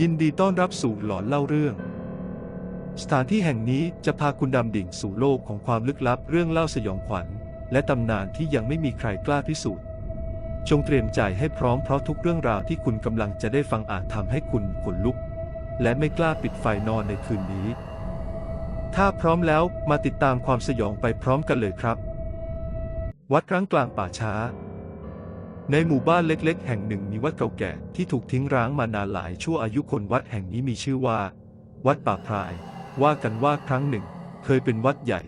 ยินดีต้อนรับสู่หลอนเล่าเรื่อง สถานที่แห่งนี้จะพาคุณดำดิ่งสู่โลกของความลึกลับเรื่องเล่าสยองขวัญ และตำนานที่ยังไม่มีใครกล้าพิสูจน์ จงเตรียมใจให้พร้อมเพราะทุกเรื่องราวที่คุณกำลังจะได้ฟังอาจทำให้คุณขนลุก และไม่กล้าปิดไฟนอนในคืนนี้ ถ้าพร้อมแล้วมาติดตามความสยองไปพร้อมกันเลยครับ วัดร้างกลางป่าช้า ในหมู่บ้านเล็กๆ แห่งหนึ่งมีวัดเก่าแก่ที่ถูกทิ้งร้างมานานหลายชั่วอายุคนวัดแห่งนี้มีชื่อว่า วัดป่าพราย ว่ากันว่าครั้งหนึ่ง เคยเป็นวัดใหญ่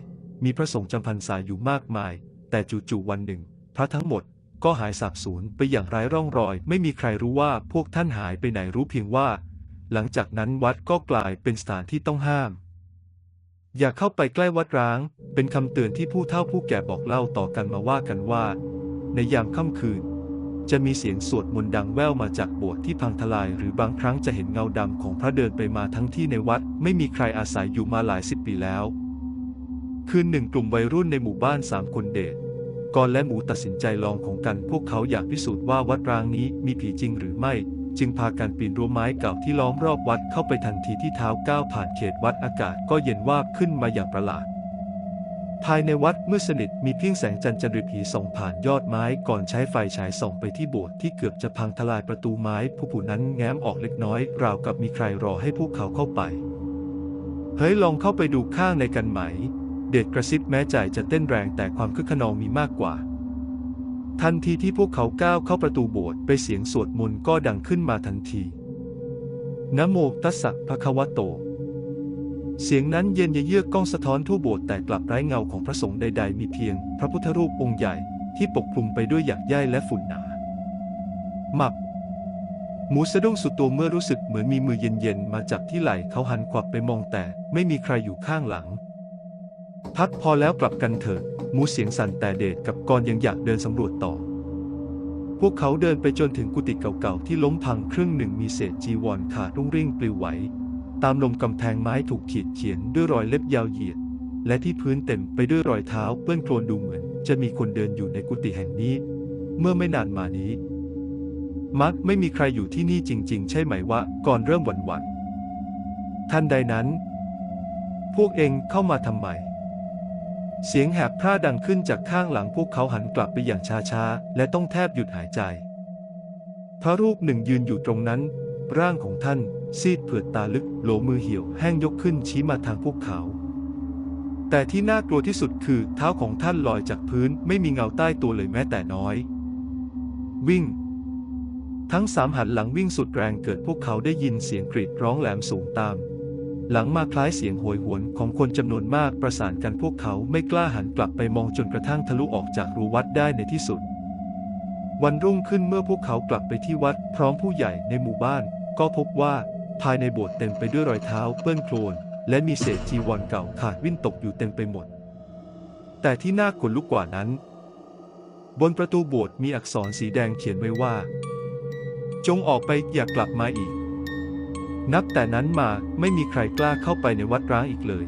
มีพระสงฆ์จำพรรษาอยู่มากมาย แต่จู่ๆวันหนึ่ง พระทั้งหมดก็หายสาบสูญไปอย่างไร้ร่องรอย ไม่มีใครรู้ว่าพวกท่านหายไปไหนรู้เพียงว่า หลังจากนั้นวัดก็กลายเป็นสถานที่ต้องห้าม อย่าเข้าไปใกล้วัดร้าง เป็นคำเตือนที่ผู้เฒ่าผู้แก่บอกเล่าต่อกันมาว่ากันว่า ในยามค่ำคืน จะมีเสียงสวดมนต์ดังแว่วมาจากโบสถ์ที่พังทลาย หรือบางครั้งจะเห็นเงาดำของพระเดินไปมาทั้งที่ในวัด ไม่มีใครอาศัยอยู่มาหลายสิบปีแล้ว คืนหนึ่งกลุ่มวัยรุ่นในหมู่บ้านสามคนเดทกอนและหมูตัดสินใจลองของกัน พวกเขาอยากพิสูจน์ว่าวัดร้างนี้มีผีจริงหรือไม่ จึงพากันปีนรั้วไม้เก่าที่ล้อมรอบวัดเข้าไปทันทีที่เท้าก้าวผ่านเขตวัดอากาศก็เย็นวาบขึ้นมาอย่างประหลาด ภายในวัดมืดสนิทมีเพียงแสงจันทร์จริผีส่องผ่านยอดไม้ก่อนใช้ไฟฉายส่องไปที่โบสถ์ที่เกือบจะพังทลายประตูไม้ผู้ผู้นั้นแง้มออกเล็กน้อย ราวกับมีใครรอให้พวกเขาเข้าไป เฮ้ยลองเข้าไปดูข้างในกันไหม เดชกระซิบแม้ใจจะเต้นแรงแต่ความคึกขนองมีมากกว่า ทันทีที่พวกเขาก้าวเข้าประตูโบสถ์ไปเสียงสวดมนต์ก็ดังขึ้นมาทันทีนะโมตัสสะภะคะวะโต เสียงนั้นเย็นเยือกก้องสะท้อนทั่วโบสถ์แต่กลับไร้เงาของพระสงฆ์ใด ๆ มีเพียง พระพุทธรูปองค์ใหญ่ที่ปกคลุมไปด้วยหยักใยและฝุ่นหนาหมับหมูสะดุ้งสุดตัวเมื่อรู้สึกเหมือนมีมือเย็นๆมาจับที่ไหล่เขาหันขวับไปมองแต่ไม่มีใครอยู่ข้างหลัง พักพอแล้วกลับกันเถิดหมูเสียงสั่นแต่เดชกับกรยังอยากเดินสำรวจต่อ พวกเขาเดินไปจนถึงกุฏิเก่าๆที่ล้มพังครึ่งหนึ่งมีเศษจีวรขาดรุ่งริ่งปลิวไหว ตามลมกำแพงไม้ถูกขีดเขียนด้วยรอยเล็บยาวเหยียด และที่พื้นเต็มไปด้วยรอยเท้าเปื้อนโคลนดูเหมือน จะมีคนเดินอยู่ในกุฏิแห่งนี้ เมื่อไม่นานมานี้ มักไม่มีใครอยู่ที่นี่จริง ๆ ใช่ไหมวะก่อนเริ่มหวั่นๆทันใดนั้น พวกเองเข้ามาทำไมเสียงแหบพร่าดังขึ้นจากข้างหลังพวกเขาหันกลับไปอย่างช้าๆ และต้องแทบหยุดหายใจ พระรูปหนึ่งยืนอยู่ตรงนั้น ร่างของท่าน ซีดเผือดตาลึกโหลมือเหี่ยวแห้งยกขึ้นชี้มาทางพวกเขา แต่ที่น่ากลัวที่สุดคือเท้าของท่านลอยจากพื้นไม่มีเงาใต้ตัวเลยแม้แต่น้อย วิ่ง ทั้งสามหันหลังวิ่งสุดแรงเกิดพวกเขาได้ยินเสียงกรีดร้องแหลมสูงตาม หลังมาคล้ายเสียงโหยหวนของคนจำนวนมากประสานกันพวกเขาไม่กล้าหันกลับไปมองจนกระทั่งทะลุออกจากรูวัดได้ในที่สุดวันรุ่งขึ้นเมื่อพวกเขากลับไปที่วัดพร้อมผู้ใหญ่ในหมู่บ้าน ก็พบว่าภายในโบสถ์เต็มไปด้วยรอยเท้าเปื้อนโคลนและมีเศษจีวรเก่าขาดวิ่นตกอยู่เต็มไปหมด แต่ที่น่าขนลุกกว่านั้น บนประตูโบสถ์มีอักษรสีแดงเขียนไว้ว่า จงออกไปอย่ากลับมาอีก นับแต่นั้นมาไม่มีใครกล้าเข้าไปในวัดร้างอีกเลย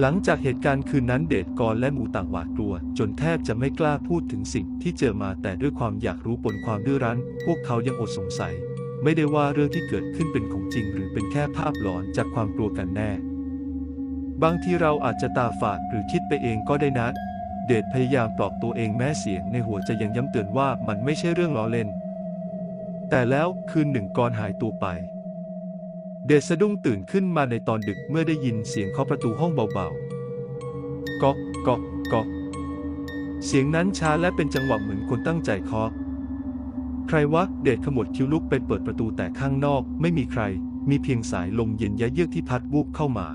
หลังจากเหตุการณ์คืนนั้นเดชกรและหมูต่างหวาดกลัว จนแทบจะไม่กล้าพูดถึงสิ่งที่เจอมาแต่ด้วยความอยากรู้ปนความดื้อรั้น พวกเขายังอดสงสัย ไม่ได้ว่าเรื่องที่เกิดขึ้นเป็นของจริง หรือเป็นแค่ภาพหลอนจากความกลัวกันแน่ บางทีเราอาจจะตาฝาดหรือคิดไปเองก็ได้นะ เดชพยายามปลอบตัวเองแม้เสียงในหัวจะยังย้ำเตือนว่ามันไม่ใช่เรื่องล้อเล่น แต่แล้วคืนหนึ่งกรหายตัวไป เดชสะดุ้งตื่นขึ้นมาในตอนดึกเมื่อได้ยินเสียงเคาะประตูห้องเบาๆก๊อกก๊อกก๊อกเสียงนั้นช้าและเป็นจังหวะเหมือนคนตั้งใจเคาะ ใครวะ เดชขมวดคิ้วลุกไปเปิดประตูแต่ข้างนอกไม่มีใคร มีเพียงสายลมเย็นยะเยือกที่พัดวูบเข้ามา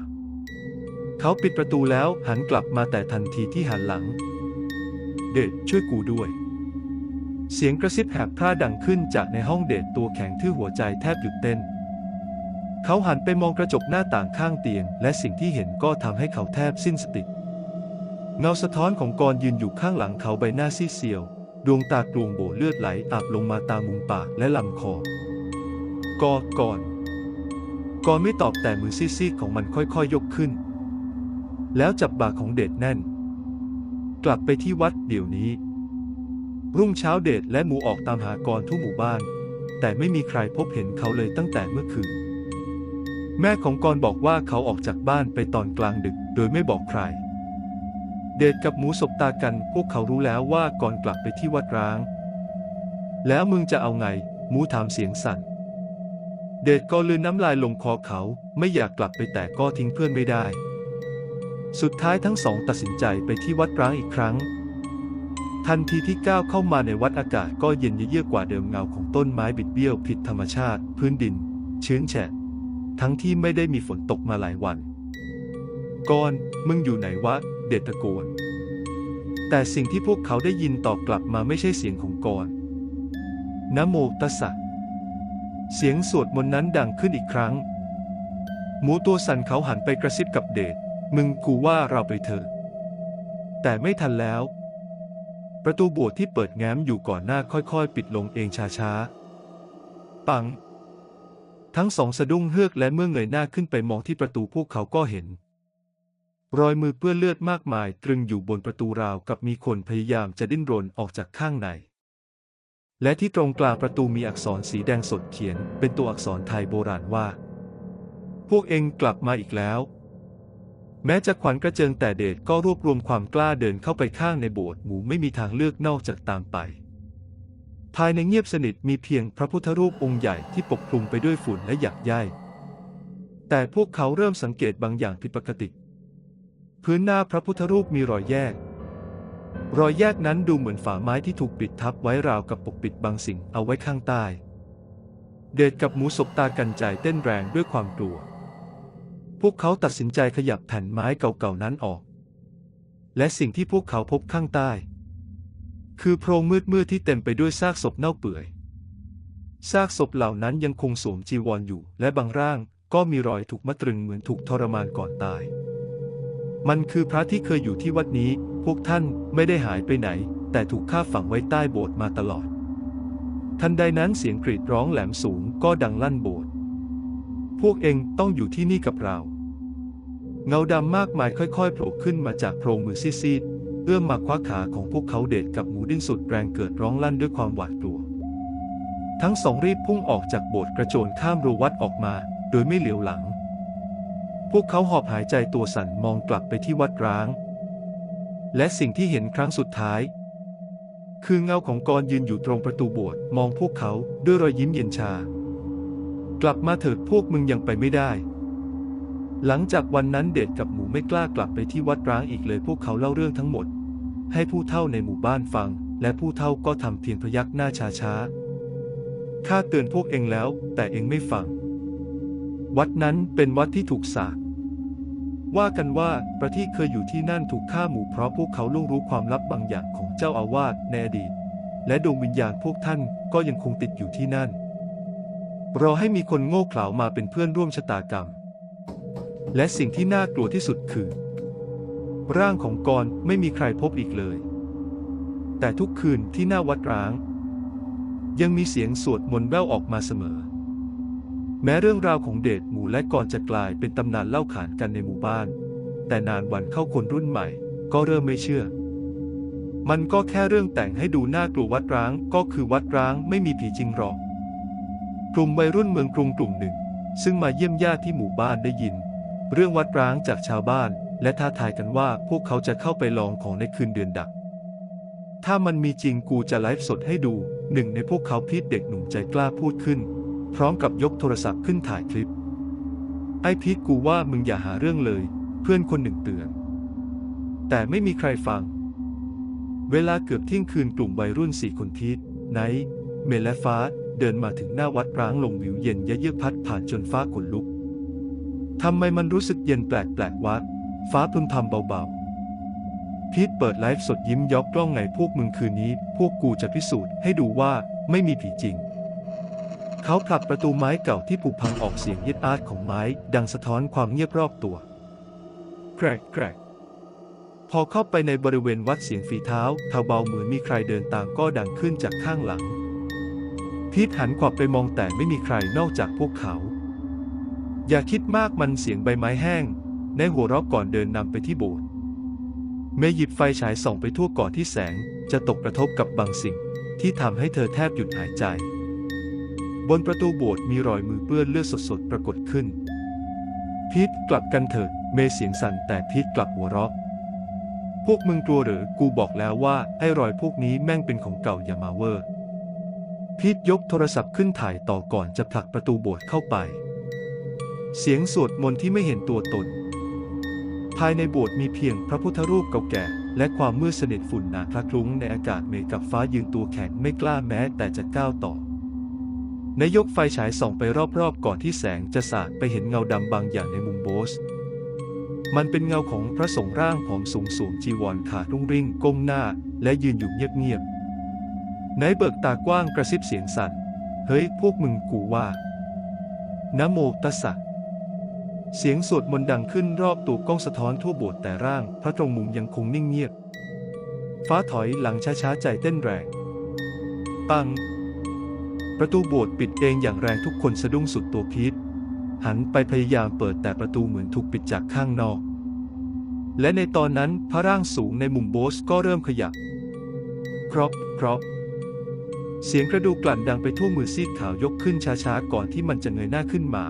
เขาปิดประตูแล้วหันกลับมาแต่ทันทีที่หันหลัง เดชช่วยกูด้วย เสียงกระซิบแหบพร่าดังขึ้นจากในห้องเดชตัวแข็งทื่อหัวใจแทบหยุดเต้น เขาหันไปมองกระจกหน้าต่างข้างเตียง และสิ่งที่เห็นก็ทำให้เขาแทบสิ้นสติ เงาสะท้อนของกรยืนอยู่ข้างหลังเขาใบหน้าซีดเซียว ดวงตากรวงโบเลือดไหลอาบลงมาตามมุมปากและลำคอ กอก่อนกอนไม่ตอบแต่มือซีดๆของมันค่อยๆยกขึ้น แล้วจับบ่าของเดชแน่น กลับไปที่วัดเดี๋ยวนี้รุ่งเช้าเดชและหมูออกตามหากรทั่วหมู่บ้าน แต่ไม่มีใครพบเห็นเขาเลยตั้งแต่เมื่อคืน แม่ของกรบอกว่าเขาออกจากบ้านไปตอนกลางดึกโดยไม่บอกใคร เดชกับหมูสบตากัน พวกเขารู้แล้วว่ากรกลับไปที่วัดร้าง แล้วมึงจะเอาไง หมูถามเสียงสั่น เดชก็ลืนน้ำลายลงคอเขาไม่อยากกลับไปแต่ก็ทิ้งเพื่อนไม่ได้ สุดท้ายทั้งสองตัดสินใจไปที่วัดร้างอีกครั้ง ทันทีที่ก้าวเข้ามาในวัดอากาศก็เย็นเยือกกว่าเดิมเงาของต้นไม้บิดเบี้ยวผิดธรรมชาติ พื้นดิน ชื้นแฉะทั้งที่ไม่ได้มีฝนตกมาหลายวัน กอนมึงอยู่ไหนวะ เดชตะโกน แต่สิ่งที่พวกเขาได้ยินตอบกลับมาไม่ใช่เสียงของกรนะโมตัสสะ เสียงสวดมนต์นั้นดังขึ้นอีกครั้ง หมูตัวสั่นเขาหันไปกระซิบกับเดช มึงกูว่าเราไปเถอะ แต่ไม่ทันแล้ว ประตูโบสถ์ที่เปิดแง้มอยู่ก่อนหน้าค่อยๆ ปิดลงเองช้าๆ ปัง ทั้งสองสะดุ้งเฮือกและเมื่อเงยหน้าขึ้นไปมองที่ประตูพวกเขาก็เห็น รอยมือเปื้อนเลือดมากมายตรึงอยู่บนประตูราวกับมีคนพยายามจะดิ้นรนออกจากข้างใน และที่ตรงกลางประตูมีอักษรสีแดงสดเขียน เป็นตัวอักษรไทยโบราณว่า พวกเองกลับมาอีกแล้ว แม้จะขวัญกระเจิงแต่เดชก็รวบรวมความกล้าเดินเข้าไปข้างในโบสถ์หมูไม่มีทางเลือกนอกจากตามไป ภายในเงียบสนิทมีเพียงพระพุทธรูปองค์ใหญ่ที่ปกคลุมไปด้วยฝุ่นและหยักใยแต่พวกเขาเริ่มสังเกตบางอย่างผิดปกติ พื้นหน้าพระพุทธรูปมีรอยแยก รอยแยกนั้นดูเหมือนฝาไม้ที่ถูกปิดทับไว้ราวกับปกปิดบางสิ่งเอาไว้ข้างใต้ เดชกับหมูสบตากันใจเต้นแรงด้วยความกลัว พวกเขาตัดสินใจขยับแผ่นไม้เก่าๆนั้นออก และสิ่งที่พวกเขาพบข้างใต้ คือโพรงมืดๆที่เต็มไปด้วยซากศพเน่าเปื่อย ซากศพเหล่านั้นยังคงสวมจีวรออยู่ และบางร่างก็มีรอยถูกมัดตรึงเหมือนถูกทรมานก่อนตาย มันคือพระที่เคยอยู่ที่วัดนี้ พวกท่านไม่ได้หายไปไหน แต่ถูกฆ่าฝังไว้ใต้โบสถ์มาตลอด ทันใดนั้นเสียงกรีดร้องแหลมสูงก็ดังลั่นโบสถ์ พวกเองต้องอยู่ที่นี่กับเรา เงาดำมากมายค่อยๆโผล่ขึ้นมาจากโพรงมือซีดๆเอื้อมมาคว้าขาของพวกเขาเดชกับหมูดิ้นสุดแรงเกิดร้องลั่นด้วยความหวาดกลัว ทั้งสองรีบพุ่งออกจากโบสถ์กระโจนข้ามรั้ววัดออกมา โดยไม่เหลียวหลัง พวกเขาหอบหายใจตัวสั่นมองกลับไปที่วัดร้าง และสิ่งที่เห็นครั้งสุดท้าย คือเงาของกรยืนอยู่ตรงประตูโบสถ์มองพวกเขาด้วยรอยยิ้มเย็นชา กลับมาเถิดพวกมึงยังไปไม่ได้ หลังจากวันนั้นเดชกับหมูไม่กล้ากลับไปที่วัดร้างอีกเลยพวกเขาเล่าเรื่องทั้งหมด ให้ผู้เฒ่าในหมู่บ้านฟัง และผู้เฒ่าก็ทำเพียงพยักหน้าช้าๆข้าเตือนพวกเองแล้ว แต่เองไม่ฟัง วัดนั้นเป็นวัดที่ถูกสาปว่ากันว่าประทีปเคยอยู่ที่นั่นถูกฆ่าหมู่เพราะพวกเขาล่วงรู้ความลับบางอย่างของเจ้าอาวาสในอดีต และดวงวิญญาณพวกท่านก็ยังคงติดอยู่ที่นั่น รอให้มีคนโง่เขลามาเป็นเพื่อนร่วมชะตากรรม และสิ่งที่น่ากลัวที่สุดคือ ร่างของกรไม่มีใครพบอีกเลย แต่ทุกคืนที่หน้าวัดร้าง ยังมีเสียงสวดมนต์แว่วออกมาเสมอ แม้เรื่องราวของเดชหมู่และกรจะกลายเป็นตำนานเล่าขานกันในหมู่บ้าน แต่นานวันเข้าคนรุ่นใหม่ ก็เริ่มไม่เชื่อ มันก็แค่เรื่องแต่งให้ดูน่ากลัววัดร้างก็คือวัดร้างไม่มีผีจริงหรอก กลุ่มวัยรุ่นเมืองกรุงกลุ่มหนึ่ง ซึ่งมาเยี่ยมญาติที่หมู่บ้านได้ยิน เรื่องวัดร้างจากชาวบ้าน และท้าทายกันว่าพวกเขาจะเข้าไปลองของในคืนเดือนดัก ถ้ามันมีจริงกูจะไลฟ์สดให้ดู หนึ่งในพวกเขาพีดเด็กหนุ่มใจกล้าพูดขึ้น พร้อมกับยกโทรศัพท์ขึ้นถ่ายคลิป ไอพีทกูว่ามึงอย่าหาเรื่องเลย เพื่อนคนหนึ่งเตือน แต่ไม่มีใครฟัง เวลาเกือบเที่ยงคืนกลุ่มวัยรุ่นสี่คนพีทไนท์เมลและฟ้าเดินมาถึงหน้าวัดร้างลงวิวเย็นยะเยือกพัดผ่านจนฟ้าขนลุก ทำไมมันรู้สึกเย็นแปลกแปลกๆวัด ฟ้าพึมพำเบาๆ พีทเปิดไลฟ์สดยิ้มยอกกล้องไงพวกมึงคืนนี้ พวกกูจะพิสูจน์ให้ดูว่าไม่มีผีจริง เขาผลักประตูไม้เก่าที่ผุพังออกเสียงยึดอาดของไม้ ดังสะท้อนความเงียบรอบตัว แกรกแกรกพอเข้าไปในบริเวณวัดเสียงฝีเท้าเทาเบาเหมือนมีใครเดินตามก็ดังขึ้นจากข้างหลัง พีทหันขวับไปมองแต่ไม่มีใครนอกจากพวกเขา อย่าคิดมากมันเสียงใบไม้แห้ง ในหัวเราะก่อนเดินนำไปที่โบสถ์เมย์หยิบไฟฉายส่องไปทั่วก่อนที่แสง จะตกกระทบกับบางสิ่งที่ทำให้เธอแทบหยุดหายใจ บนประตูโบสถ์มีรอยมือเปื้อนเลือดสดๆปรากฏขึ้น พีทกลับกันเถิดเมเสียงสั่นแต่พีทกลับหัวเราะ พวกมึงกลัวหรือ กูบอกแล้วว่าไอ้รอยพวกนี้แม่งเป็นของเก่าอย่ามาเวอร์ พีทยกโทรศัพท์ขึ้นถ่ายต่อก่อนจะผลักประตูโบสถ์เข้าไป เสียงสวดมนต์ที่ไม่เห็นตัวตน ภายในโบสถ์มีเพียงพระพุทธรูปเก่าแก่และความมืดสนิทฝุ่นหนาคละคลุ้งในอากาศเมฆกับฟ้ายืนตัวแข็งไม่กล้าแม้แต่จะก้าวต่อ นายกไฟฉายส่องไปรอบๆ ก่อนที่แสงจะสาดไปเห็นเงาดำบางอย่างในมุมโบสถ์มันเป็นเงาของพระสงฆ์ร่างผอมสูงสวมจีวรขารุ่งริ่งก้มหน้า และยืนอยู่เงียบๆนายเบิกตากว้างกระซิบเสียงสั่น เฮ้ย พวกมึงกูว่า นะโมตัสสะเสียงสวดมนต์ดังขึ้นรอบตัวกล้องสะท้อนทั่วโบสถ์แต่ร่าง พระตรงมุมยังคงนิ่งเงียบ ฟ้าถอยหลังช้าๆใจเต้นแรง ปัง ประตูโบสถ์ปิดเองอย่างแรงทุกคนสะดุ้งสุดตัวพีทหันไปพยายามเปิดแต่ประตูเหมือนถูกปิดจากข้างนอก และในตอนนั้นพระร่างสูงในมุมโบสถ์ก็เริ่มขยับครอบครอบเสียงกระดูกกลั่นดังไปทั่วมือซีดขาวยกขึ้นช้าๆ ก่อนที่มันจะเงยหน้าขึ้นมา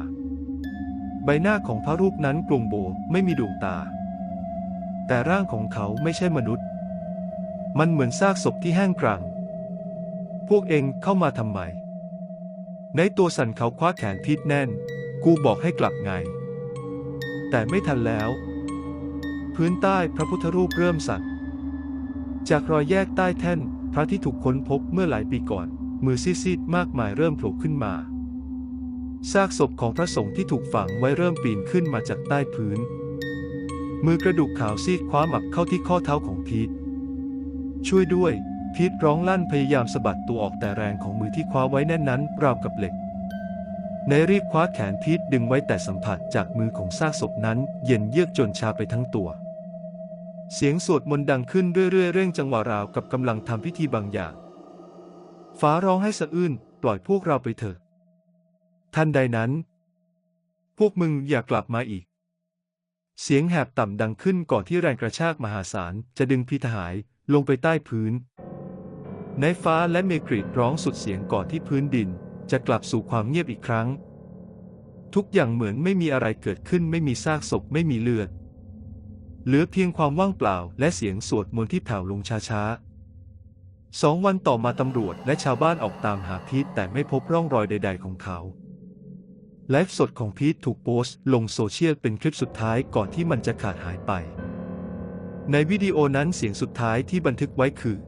ใบหน้าของพระรูปนั้นกลวงโบไม่มีดวงตา แต่ร่างของเขาไม่ใช่มนุษย์ มันเหมือนซากศพที่แห้งกรัง พวกเองเข้ามาทำไม ในตัวสั่นเขาคว้าแขนพีทแน่น กูบอกให้กลับไง แต่ไม่ทันแล้ว พื้นใต้พระพุทธรูปเริ่มสั่นจากรอยแยกใต้แท่นพระที่ถูกค้นพบเมื่อหลายปีก่อน มือซีดๆมากมายเริ่มโผล่ขึ้นมาซากศพของพระสงฆ์ที่ถูกฝังไว้เริ่มปีนขึ้นมาจากใต้พื้น มือกระดูกขาวซีดคว้าหมับเข้าที่ข้อเท้าของพีทช่วยด้วย พีทร้องลั่นพยายามสะบัดตัวออกแต่แรงของมือที่คว้าไว้แน่นนั้นราวกับเหล็กในรีบคว้าแขนพีทดึงไว้แต่สัมผัสจากมือของซากศพนั้น เย็นเยือกจนชาไปทั้งตัว เสียงสวดมนต์ดังขึ้นเรื่อยๆเร่งจังหวะราวกับกำลังทำพิธีบางอย่าง ฟ้าร้องให้สะอื้นปล่อยพวกเราไปเถอะทันใดนั้น พวกมึงอย่ากลับมาอีก เสียงแหบต่ำดังขึ้นก่อนที่แรงกระชากมหาศาลจะดึงพีทหายลงไปใต้พื้น ในฟ้าและเมกรีดร้องสุดเสียงก่อนที่พื้นดิน จะกลับสู่ความเงียบอีกครั้ง ทุกอย่างเหมือนไม่มีอะไรเกิดขึ้นไม่มีซากศพไม่มีเลือด เหลือเพียงความว่างเปล่าและเสียงสวดมนต์ที่แผ่วลงช้าๆสองวันต่อมาตำรวจและชาวบ้านออกตามหาพีทแต่ไม่พบร่องรอยใด ๆ ของเขาไลฟ์สดของพีทถูกโพสต์ลงโซเชียลเป็นคลิปสุดท้ายก่อนที่มันจะขาดหายไป ในวิดีโอนั้นเสียงสุดท้ายที่บันทึกไว้คือ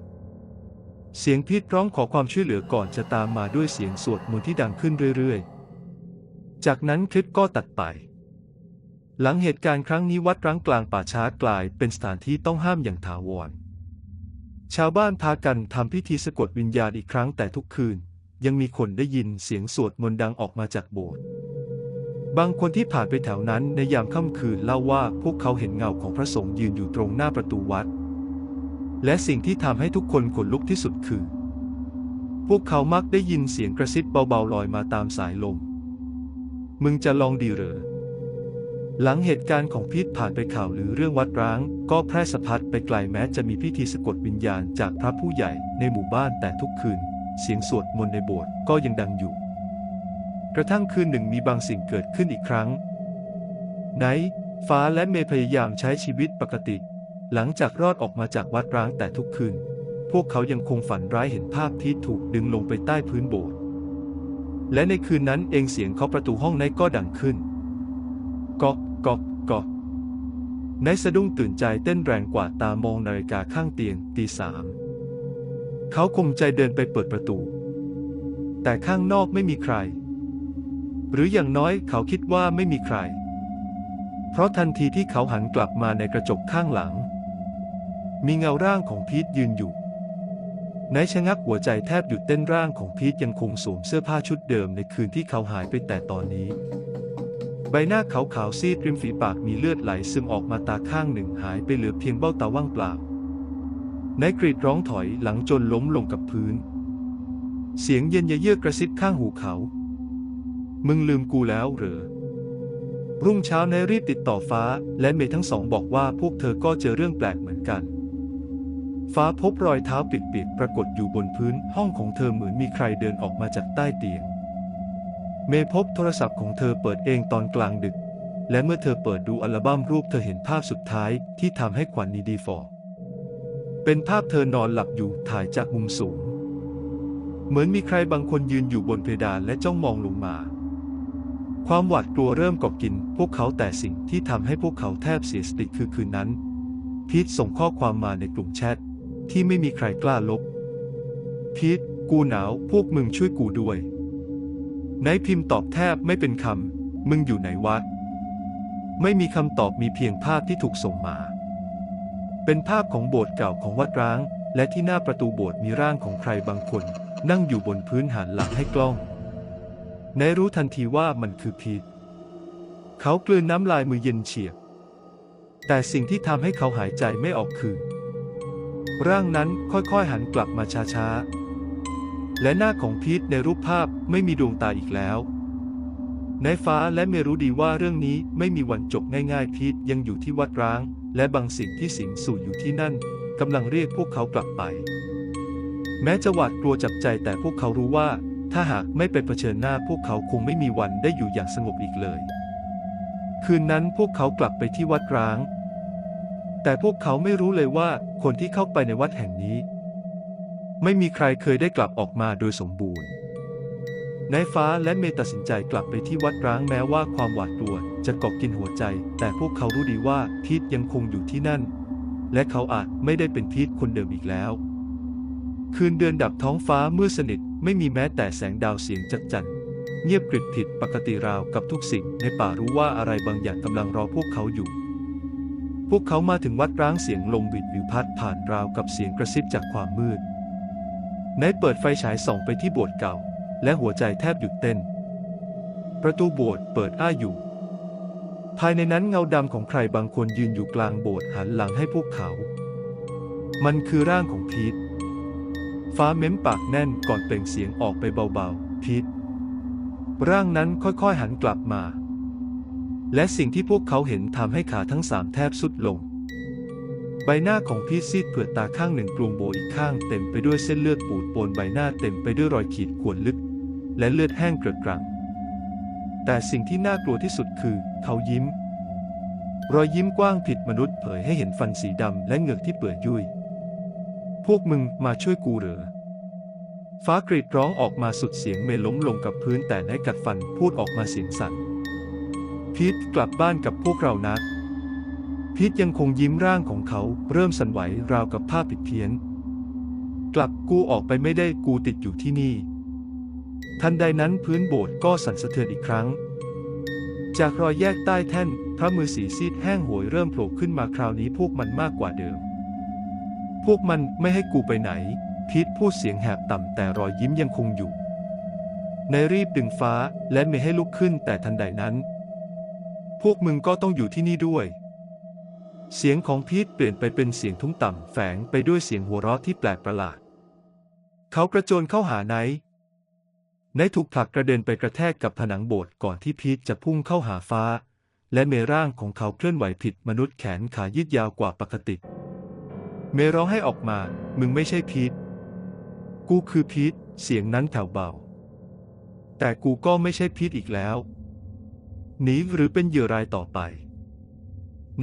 เสียงพีทร้องขอความช่วยเหลือก่อนจะตามมาด้วยเสียงสวดมนต์ที่ดังขึ้นเรื่อยๆ จากนั้นคลิปก็ตัดไป หลังเหตุการณ์ครั้งนี้วัดร้างกลางป่าช้ากลายเป็นสถานที่ต้องห้ามอย่างถาวร ชาวบ้านพากันทำพิธีสะกดวิญญาณอีกครั้งแต่ทุกคืน ยังมีคนได้ยินเสียงสวดมนต์ดังออกมาจากโบสถ์ บางคนที่ผ่านไปแถวนั้นในยามค่ำคืนเล่าว่าพวกเขาเห็นเงาของพระสงฆ์ยืนอยู่ตรงหน้าประตูวัด และสิ่งที่ทำให้ทุกคนขนลุกที่สุดคือ พวกเขามักได้ยินเสียงกระซิบเบาๆลอยมาตามสายลม มึงจะลองดีเหรอ หลังเหตุการณ์ของพีทผ่านไปข่าวหรือเรื่องวัดร้าง ก็แพร่สะพัดไปไกลแม้จะมีพิธีสะกดวิญญาณจากพระผู้ใหญ่ในหมู่บ้านแต่ทุกคืน เสียงสวดมนต์ในโบสถ์ก็ยังดังอยู่ กระทั่งคืนหนึ่งมีบางสิ่งเกิดขึ้นอีกครั้งไนฟ้าและเมย์พยายามใช้ชีวิตปกติ หลังจากรอดออกมาจากวัดร้างแต่ทุกคืน พวกเขายังคงฝันร้ายเห็นภาพที่ถูกดึงลงไปใต้พื้นโบสถ์และในคืนนั้นเองเสียงเคาะประตูห้องไนท์ก็ดังขึ้นก๊อกก๊อกก๊อกไนท์สะดุ้งตื่นใจเต้นแรงกว่าตามองนาฬิกาข้างเตียงตีสามเขาคงใจเดินไปเปิดประตู แต่ข้างนอกไม่มีใคร หรืออย่างน้อยเขาคิดว่าไม่มีใคร เพราะทันทีที่เขาหันกลับมาในกระจกข้างหลัง มีเงาร่างของพีทยืนอยู่ในชะงักหัวใจแทบหยุดเต้นร่างของพีทยังคงสวมเสื้อผ้าชุดเดิมในคืนที่เขาหายไปแต่ตอนนี้ ใบหน้าขาวขาวซีดริมฝีปากมีเลือดไหลซึมออกมาตาข้างหนึ่งหายไปเหลือเพียงเบ้าตาว่างเปล่าในกรีดร้องถอยหลังจนล้มลงกับพื้น เสียงเย็นเยือกกระซิบข้างหูเขา มึงลืมกูแล้วเหรอรุ่งเช้านายรีบติดต่อฟ้าและเมย์ทั้งสองบอกว่าพวกเธอก็เจอเรื่องแปลกเหมือนกัน ฟ้าพบรอยเท้าเปียกๆปรากฏอยู่บนพื้นห้องของเธอเหมือนมีใครเดินออกมาจากใต้เตียง เมย์พบโทรศัพท์ของเธอเปิดเองตอนกลางดึก และเมื่อเธอเปิดดูอัลบั้มรูปเธอเห็นภาพสุดท้ายที่ทำให้ขวัญนีดีฟอร์เป็นภาพเธอนอนหลับอยู่ถ่ายจากมุมสูง เหมือนมีใครบางคนยืนอยู่บนเพดานและจ้องมองลงมา ความหวาดกลัวเริ่มกอบกิน พวกเขาแต่สิ่งที่ทำให้พวกเขาแทบเสียสติคือคืนนั้น พีทส่งข้อความมาในกลุ่มแชท ที่ไม่มีใครกล้าลบ พีทกูหนาวพวกมึงช่วยกูด้วยไนท์พิมพ์ตอบแทบไม่เป็นคำ มึงอยู่ไหนวะ ไม่มีคำตอบมีเพียงภาพที่ถูกส่งมา เป็นภาพของโบสถ์เก่าของวัดร้าง และที่หน้าประตูโบสถ์มีร่างของใครบางคน นั่งอยู่บนพื้นหันหลังให้กล้องไนท์รู้ทันทีว่ามันคือพีทเขากลืนน้ำลายมือเย็นเฉียบแต่สิ่งที่ทำให้เขาหายใจไม่ออกคือ ร่างนั้นค่อยๆหันกลับมาช้าๆ และหน้าของพีทในรูปภาพไม่มีดวงตาอีกแล้วนายฟ้าและเมรู้ดีว่าเรื่องนี้ไม่มีวันจบง่ายๆพีทยังอยู่ที่วัดร้าง และบางสิ่งที่สิงสู่อยู่ที่นั่นกำลังเรียกพวกเขากลับไป แม้จะหวาดกลัวจับใจแต่พวกเขารู้ว่า ถ้าหากไม่ไปเผชิญหน้าพวกเขาคงไม่มีวันได้อยู่อย่างสงบอีกเลย คืนนั้นพวกเขากลับไปที่วัดร้าง แต่พวกเขาไม่รู้เลยว่าคนที่เข้าไปในวัดแห่งนี้ ไม่มีใครเคยได้กลับออกมาโดยสมบูรณ์นายฟ้าและเมตัดสินใจกลับไปที่วัดร้างแม้ว่าความหวาดกลัวจะกอบกินหัวใจ แต่พวกเขารู้ดีว่าพีทยังคงอยู่ที่นั่น และเขาอาจไม่ได้เป็นพีทคนเดิมอีกแล้ว คืนเดือนดับท้องฟ้ามืดสนิทไม่มีแม้แต่แสงดาวเสียงจัดจันเงียบกริบผิดปกติราวกับทุกสิ่งในป่ารู้ว่าอะไรบางอย่างกำลังรอพวกเขาอยู่ พวกเขามาถึงวัดร้างเสียงลมวิดวิวพัดผ่านราวกับเสียงกระซิบจากความมืดนายเปิดไฟฉายส่องไปที่โบสถ์เก่า และหัวใจแทบหยุดเต้น ประตูโบสถ์เปิดอ้าอยู่ ภายในนั้นเงาดำของใครบางคนยืนอยู่กลางโบสถ์หันหลังให้พวกเขา มันคือร่างของพีทฟ้าเม้มปากแน่นก่อนเปล่งเสียงออกไปเบาๆ พีทร่างนั้นค่อยๆหันกลับมา และสิ่งที่พวกเขาเห็นทำให้ขาทั้งสามแทบสุดลง ใบหน้าของพีทซีดเผือดตาข้างหนึ่งกลวงโบอีกข้างเต็มไปด้วยเส้นเลือดปูดปนใบหน้าเต็มไปด้วยรอยขีดข่วนลึก และเลือดแห้งเกลือกรังแต่สิ่งที่น่ากลัวที่สุดคือ เขายิ้ม รอยยิ้มกว้างผิดมนุษย์เผยให้เห็นฟันสีดำและเหงือกที่เปื่อยยุ่ย พวกมึงมาช่วยกูเหรอ ฟ้ากรีดร้องออกมาสุดเสียงเมล้มลงกับพื้นแต่ในกัดฟันพูดออกมาเสียงสั่น พีทกลับบ้านกับพวกเรานะพีทยังคงยิ้มร่างของเขาเริ่มสั่นไหวราวกับภาพผิดเพี้ยน กลับกูออกไปไม่ได้กูติดอยู่ที่นี่ ทันใดนั้นพื้นโบสถ์ก็สั่นสะเทือนอีกครั้ง จากรอยแยกใต้แท่น พระมือสีซีดแห้งโหยเริ่มโผล่ขึ้นมาคราวนี้พวกมันมากกว่าเดิม พวกมันไม่ให้กูไปไหน พีทพูดเสียงแหบต่ำแต่รอยยิ้มยังคงอยู่ในรีบดึงฟ้าและไม่ให้ลุกขึ้นแต่ทันใดนั้น พวกมึงก็ต้องอยู่ที่นี่ด้วย เสียงของพีทเปลี่ยนไปเป็นเสียงทุ้มต่ำแฝงไปด้วยเสียงหัวเราะที่แปลกประหลาด เขากระโจนเข้าหาไนท์ไนท์ถูกผลักกระเด็นไปกระแทกกับผนังโบสถ์ก่อนที่พีทจะพุ่งเข้าหาฟ้า และเมร่างของเขาเคลื่อนไหวผิดมนุษย์แขนขายืดยาวกว่าปกติ เมร้องให้ออกมา มึงไม่ใช่พีทกูคือพีทเสียงนั้นแผ่วเบา แต่กูก็ไม่ใช่พีทอีกแล้ว หนีหรือเป็นเหยื่อรายต่อไป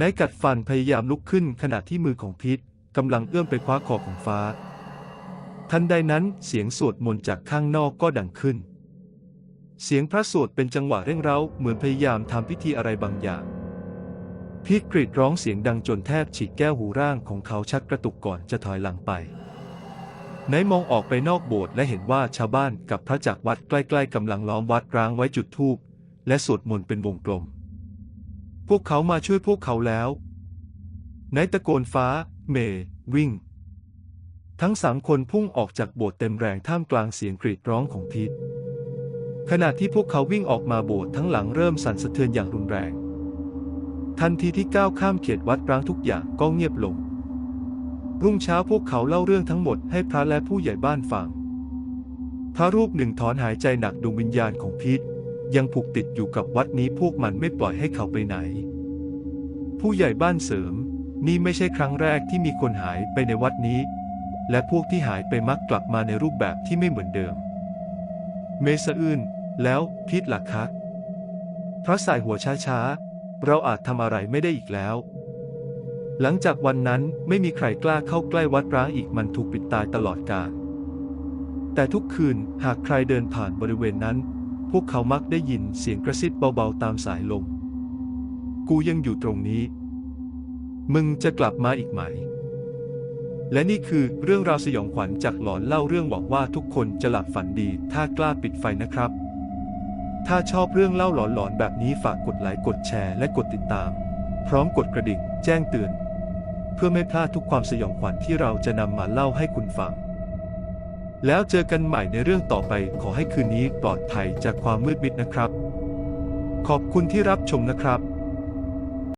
นายกัดฟันพยายามลุกขึ้นขณะที่มือของพีทกำลังเอื้อมไปคว้าคอของฟ้า ทันใดนั้นเสียงสวดมนต์จากข้างนอกก็ดังขึ้น เสียงพระสวดเป็นจังหวะเร่งเร้าเหมือนพยายามทำพิธีอะไรบางอย่างพีทกรีดร้องเสียงดังจนแทบฉีกแก้วหูร่างของเขาชักกระตุกก่อนจะถอยหลังไปนท์มองออกไปนอกโบสถ์และเห็นว่าชาวบ้านกับพระจากวัดใกล้ๆกำลังล้อมวัดร้างไว้จุดธูป และสวดมนต์เป็นวงกลม พวกเขามาช่วยพวกเขาแล้วนท์ตะโกนฟ้า เม วิ่ง ทั้งสามคนพุ่งออกจากโบสถ์เต็มแรงท่ามกลางเสียงกรีดร้องของพีทขณะที่พวกเขาวิ่งออกมาโบสถ์ทั้งหลังเริ่มสั่นสะเทือนอย่างรุนแรง ทันทีที่ก้าวข้ามเขตวัดร้างทุกอย่างก็เงียบลง รุ่งเช้าพวกเขาเล่าเรื่องทั้งหมดให้พระและผู้ใหญ่บ้านฟัง พระรูปหนึ่งถอนหายใจหนักดวงวิญญาณของพีท ยังผูกติดอยู่กับวัดนี้พวกมันไม่ปล่อยให้เขาไปไหน ผู้ใหญ่บ้านเสริม นี่ไม่ใช่ครั้งแรกที่มีคนหายไปในวัดนี้ และพวกที่หายไปมักกลับมาในรูปแบบที่ไม่เหมือนเดิม เมสะอื่น แล้วพิษหลักคะพระสายหัวช้าๆ เราอาจทำอะไรไม่ได้อีกแล้ว หลังจากวันนั้นไม่มีใครกล้าเข้าใกล้วัดร้างอีกมันถูกปิดตายตลอดกาลแต่ทุกคืนหากใครเดินผ่านบริเวณนั้น พวกเขามักได้ยินเสียงกระซิบเบาๆตามสายลม กูยังอยู่ตรงนี้ มึงจะกลับมาอีกไหม และนี่คือเรื่องราวสยองขวัญจากหลอนเล่าเรื่องหวังว่าทุกคนจะหลับฝันดี ถ้ากล้าปิดไฟนะครับ ถ้าชอบเรื่องเล่าหลอนๆแบบนี้ฝากกดไลค์กดแชร์และกดติดตาม พร้อมกดกระดิ่งแจ้งเตือน เพื่อไม่พลาดทุกความสยองขวัญที่เราจะนำมาเล่าให้คุณฟัง แล้วเจอกันใหม่ในเรื่องต่อไปขอให้คืนนี้ปลอดภัยจากความมืดมิดนะครับ ขอบคุณที่รับชมนะครับ